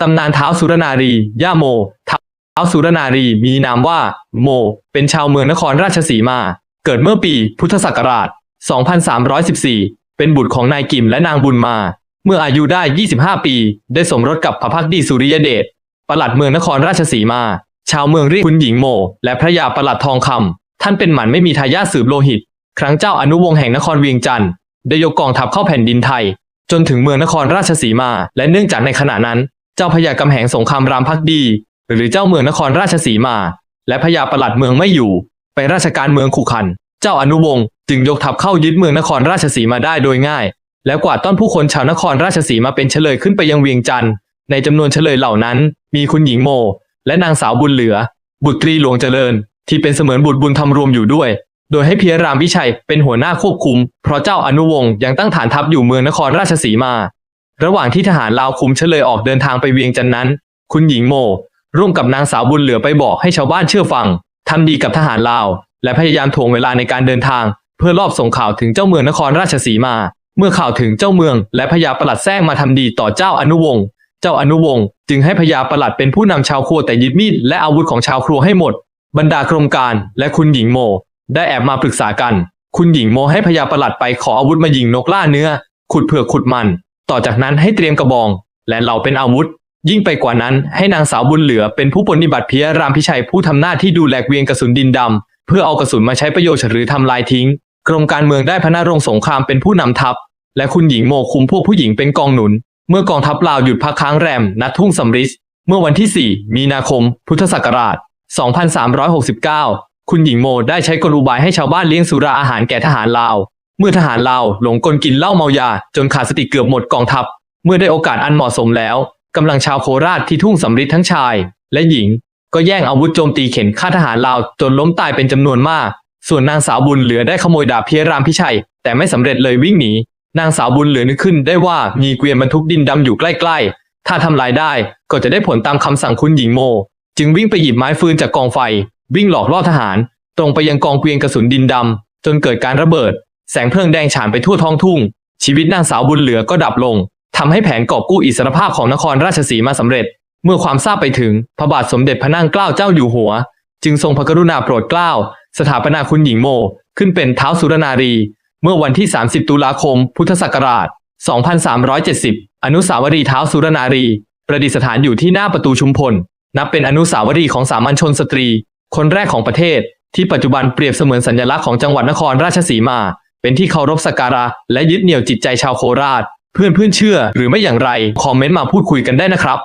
ตำนานเท้าสุรนารี ย่าโมเท้าวสุรนารี มีนามว่า โม เป็นชาวเมืองนครราชสีมา เกิดเมื่อปีพุทธศักราช 2314 เป็นบุตรของนายกิมและนางบุญมา เมื่ออายุได้ 25 ปี ได้สมรสกับพระพักดีสุริยเดชปลัดเมืองนครราชสีมา ชาวเมืองเรียกคุณหญิงโม และพระยาปลัดทองคำท่านเป็นหมันไม่มีทายาทสืบโลหิต ครั้งเจ้าอนุวงศ์แห่งนครเวียงจันทร์ได้ยกกองทัพเข้าแผ่นดินไทย จนถึงเมืองนครราชสีมา และเนื่องจากในขณะนั้น เจ้าพญากำแหงสงครามรามพักดี หรือเจ้าเมืองนครราชสีมา และพญาประหลัดเมืองไม่อยู่ ไปราชการเมืองขุขัน เจ้าอนุวงศ์จึงยกทัพเข้ายึดเมืองนครราชสีมาได้โดยง่าย แล้วกวาดต้อนผู้คนชาวนครราชสีมาเป็นเฉลยขึ้นไปยังเวียงจันทร์ในจำนวนเฉลยเหล่านั้น มีคุณหญิงโม และนางสาวบุญเหลือ บุตรีหลวงเจริญ ที่เป็นเสมือนบุตรบุญธรรมรวมอยู่ด้วยโดยให้เพียรามวิชัยเป็นหัวหน้าควบคุม เพราะเจ้าอนุวงศ์ยังตั้งฐานทัพอยู่เมืองนครราชสีมา ระหว่างที่ทหารลาวคุมเฉลยออกเดินทางไปเวียงจันนั้น คุณหญิงโม ร่วมกับนางสาวบุญเหลือไปบอกให้ชาวบ้านเชื่อฟังทำดีกับทหารลาว และพยายามถ่วงเวลาในการเดินทาง เพื่อรอบส่งข่าวถึงเจ้าเมืองนครราชสีมา เมื่อข่าวถึงเจ้าเมือง และพญาประหลัดแซงมาทำดีต่อเจ้าอนุวงศ์เจ้าอนุวงศ์จึงให้พญาประหลัดเป็นผู้นำชาวครัวแต่ยึดมีดและอาวุธของชาวครัวให้หมด บรรดากรมการและคุณหญิงโม ได้แอบมาปรึกษากัน คุณหญิงโมให้พญาประหลัดไปขออาวุธมายิงนกล่าเนื้อ ขุดเผือกขุดมัน ต่อจากนั้นให้เตรียมกระบอง และเหล่าเป็นอาวุธ ยิ่งไปกว่านั้นให้นางสาวบุญเหลือเป็นผู้ปฏิบัติเพียรามพิชัยผู้ทำหน้าที่ดูแลเกวียนกระสุนดินดำเพื่อเอากระสุนมาใช้ประโยชน์หรือทำลายทิ้ง กรมการเมืองได้พระนรงสงครามเป็นผู้นำทัพ และคุณหญิงโมคุมพวกผู้หญิงเป็นกองหนุน เมื่อกองทัพลาวหยุดพักค้างแรมณทุ่งสำริดเมื่อวันที่ 4 มีนาคม พุทธศักราช 2369 คุณหญิงโมได้ใช้กลอุบายให้ชาวบ้านเลี้ยงสุราอาหารแก่ทหารลาว เมื่อทหารลาวหลงกลกินเหล้าเมายา จนขาดสติเกือบหมดกองทัพ เมื่อได้โอกาสอันเหมาะสมแล้วกำลังชาวโคราชที่ทุ่งสำริดทั้งชาย และหญิง ก็แย่งอาวุธโจมตีเข็นฆ่าทหารลาวจนล้มตายเป็นจำนวนมาก ส่วนนางสาวบุญเหลือได้ขโมยดาบเพียรามพิชัย แต่ไม่สำเร็จเลยวิ่งหนีนางสาวบุญเหลือนึกขึ้นได้ว่ามีเกวียนบรรทุกดินดำอยู่ใกล้ๆ ถ้าทำลายได้ก็จะได้ผลตามคำสั่งคุณหญิงโม จึงวิ่งไปหยิบไม้ฟืนจากกองไฟ วิ่งหลอกล่อทหาร ตรงไปยังกองเกวียนกระสุนดินดำจนเกิดการระเบิด แสงเพลิงแดงฉานไปทั่วท้องทุ่ง ชีวิตนางสาวบุญเหลือก็ดับลงทำให้แผนกอบกู้อิสรภาพของนครราชสีมาสำเร็จ เมื่อความทราบไปถึงพระบาทสมเด็จพระนั่งเกล้าเจ้าอยู่หัว จึงทรงพระกรุณาโปรดเกล้า สถาปนาคุณหญิงโม ขึ้นเป็นเท้าวสุรนารี เมื่อวันที่ 30 ตุลาคม พุทธศักราช 2370 อนุสาวรีย์เท้าวสุรนารี ประดิษฐานอยู่ที่หน้าประตูชุมพล นับเป็นอนุสาวรีย์ของสามัญชนสตรี คนแรกของประเทศ ที่ปัจจุบันเปรียบเสมือนสัญลักษณ์ของจังหวัดนครราชสีมา เป็นที่เคารพสักการะ และยึดเหนี่ยวจิตใจชาวโคราช เพื่อนเพื่อนเชื่อ หรือไม่อย่างไร คอมเมนต์มาพูดคุยกันได้นะครับ